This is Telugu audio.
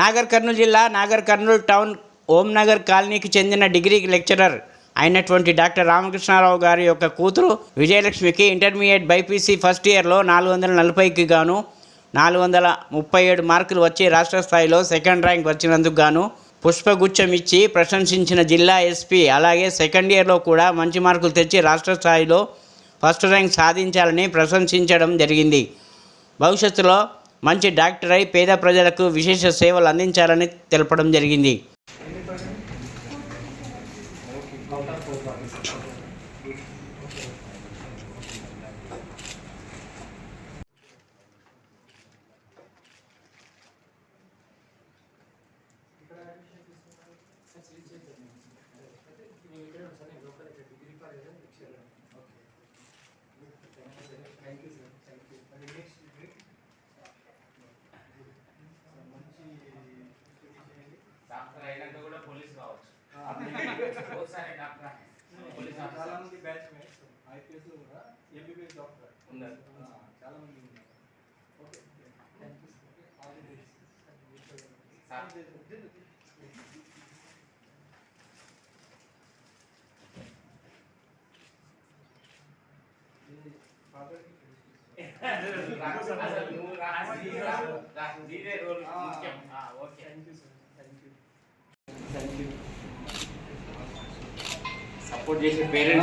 నాగర్ కర్నూలు జిల్లా నాగర్ కర్నూలు టౌన్ ఓంనగర్ కాలనీకి చెందిన డిగ్రీ లెక్చరర్ అయినటువంటి డాక్టర్ రామకృష్ణారావు గారి యొక్క కూతురు విజయలక్ష్మికి ఇంటర్మీడియట్ బైపీసీ ఫస్ట్ ఇయర్లో నాలుగు వందల నలభైకి గాను నాలుగు వందల ముప్పై ఏడు మార్కులు వచ్చి రాష్ట్ర స్థాయిలో సెకండ్ ర్యాంక్ వచ్చినందుకు గాను పుష్పగుచ్చం ఇచ్చి ప్రశంసించిన జిల్లా ఎస్పీ. అలాగే సెకండ్ ఇయర్లో కూడా మంచి మార్కులు తెచ్చి రాష్ట్ర స్థాయిలో ఫస్ట్ ర్యాంక్ సాధించాలని ప్రశంసించడం జరిగింది. భవిష్యత్తులో మంచి డాక్టర్ అయి పేద ప్రజలకు విశేష సేవలు అందించాలని తెలపడం జరిగింది. డాక్టర్ అయినాక కూడా పోలీస్ కావచ్చు. ఒకసారి డాక్టర్ పోలీస్ చాలా మంది బ్యాచ్ మేట్స్ ఐపీఎస్ కూడా ఎంబీబీఎస్ డాక్టర్. ఉన్నారు. చాలా మంది ఉన్నారు. Okay thank you all the best అసలు నువ్వు రా నీదే రోల్ ముఖ్యం. Okay thank you sir thank you thank you support చేసే పేరెంట్స్